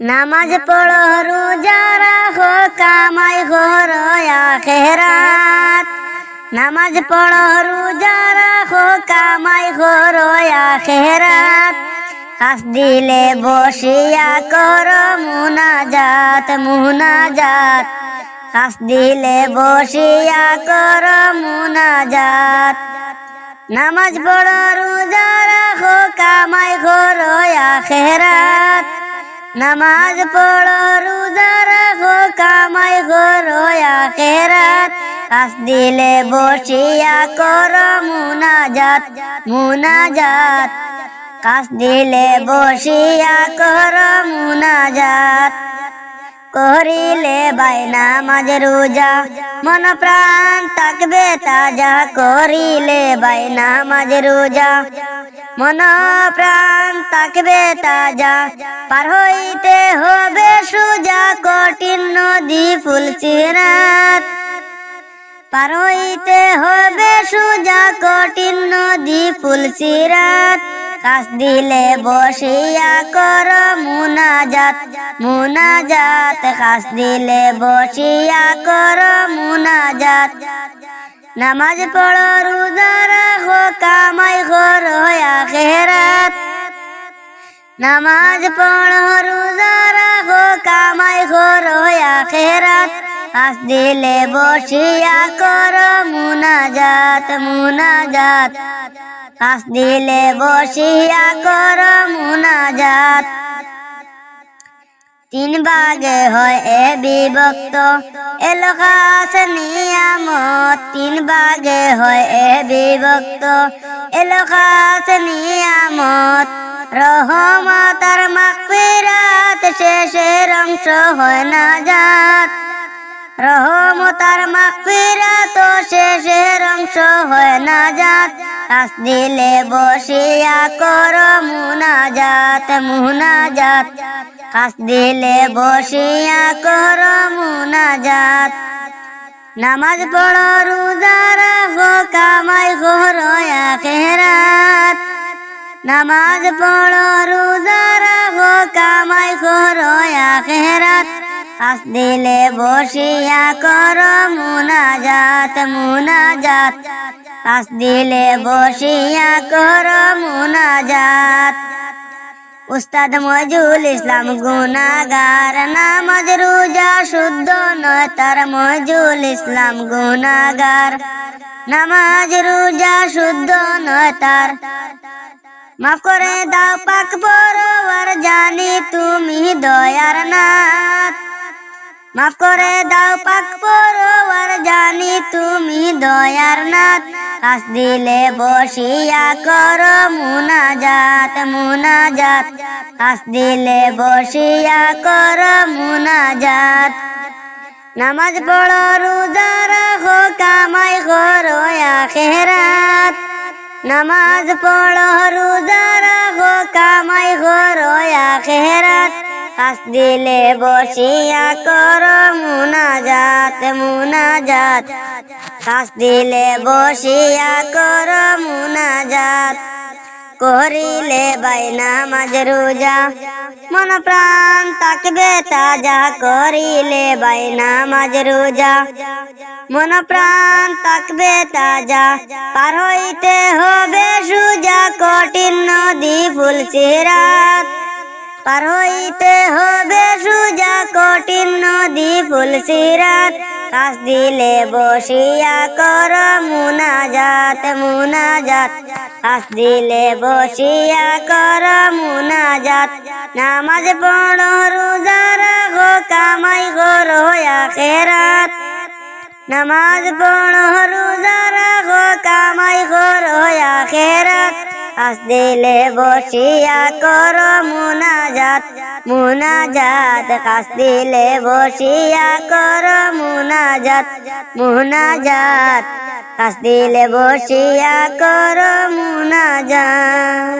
নামাজ পড়ো রোজা রাখো কামাই করো আখেরাত নামাজ পড়ো রোজা রাখো কামাই করো আখেরাত কাস দিলে বসিয়া করো মুনাজাত মুনাজাত। কাস দিলে বসিয়া করো মুনাজাত। নামাজ পড়ো রোজা রাখো কামাই করো আখেরাত নামাজ পড়ো, রোজা রাখো, কামাই করো, আখেরাত। কাস দিলে বসিয়া করো, মুনাজাত মুনাজাত। কাস দিলে বসিয়া করো, মুনাজাত। করিলে বাই নামাজ, রোজা, মন প্রাণ থাকবে তাজা। করিলে বাই নামাজ, রোজা। মন প্রাণ থাকবে তাজা, পার হইতে হবে সুজা কঠিন নদী ফুল চিরাত পার হইতে হবে সুজা কঠিন নদী ফুল চিরাত কাস দিলে বসিয়া কর মুনাজাত মুনাজাত। কাস দিলে বসিয়া কর মুনাজাত। নামাজ পড়ো, রোজা রাখো, কামাই করো আখেরাত। নামাজ পড়ো, রোজা রাখো, কামাই করো আখেরাত। কাস দিলে বসিয়া করো, মুনাজাত মুনাজাত। কাস দিলে বসিয়া কর, মুনাজাত। তিন ভাগে হয় এ বিভক্ত। এলাকাস নিয়ামত, তিন ভাগে হয় এ বিভক্ত। এলাকাস নিয়ামত রহমত আর মাগফিরাত শেষের অংশ হয় না জাত রহমতার মাগফিরাত শেষের অংশ হয় না জাত কাস দিলে বসিয়া কর মুনাজাত মুনাজাত। কাস দিলে বসিয়া কর মুনাজাত। নামাজ পড়ো, রোজা রাখো, কামাই করো আখেরাত। নামাজ পড়ো, রোজা রাখো, কামাই করো আখেরাত। কাস দিলে বসিয়া কর মুনাজাত মুনাজাত। কাস দিলে বসিয়া কর মুনাজাত। উস্তাদ মজুল ইসলাম গুনাগার নামাজ রোজা শুদ্ধ নয়, তার মজুল ইসলাম গুনাগার নামাজ রোজা শুদ্ধ নয়, তার মাফ করে দাও পাক বরোয়ার জানি তুমি দয়ার নাথ। মাফ করে দাও পাক বরোয়ার জানি তুমি দয়ার নাথ। কাস দিলে বসিয়া কর মুনাজাত মুনাজাত। কাস দিলে বসিয়া কর মুনাজাত। নামাজ পড়ো, রোজা রাখো, কামাই করো আখেরাত। নামাজ পড়ো, রোজা রাখো, কামাই করো আখেরাত। কাস দিলে বসিয়া করো মুনাজাত মুনাজাত। কাস দিলে বসিয়া করো মুনাজাত। করিলে বাই নামাজ রোজা। মন প্রাণ তাকবে তাজা। করিলে বাই নামাজ রোজা। মন প্রাণ তাকবে তাজা। পার হইতে হবে সুজা। কঠিন নদী ফুল চিরাত পার হইতে হবে সুজা কঠিন নদী ফুল সিরাত। কাস দিলে বসিয়া কর মুনাজাত মুনাজাত। কাস দিলে বসিয়া কর মুনাজাত। নামাজ পড়ো, রোজা রাখো, কামাই করো আখেরাত নামাজ পড়ো, রোজা রাখো, কামাই করো আস দিলে বসিয়া কর মুনাজাত মুনাজাত। কাস দিলে বসিয়া কর মুনাজাত মুনাজাত। কাস দিলে বসিয়া কর মুনাজাত।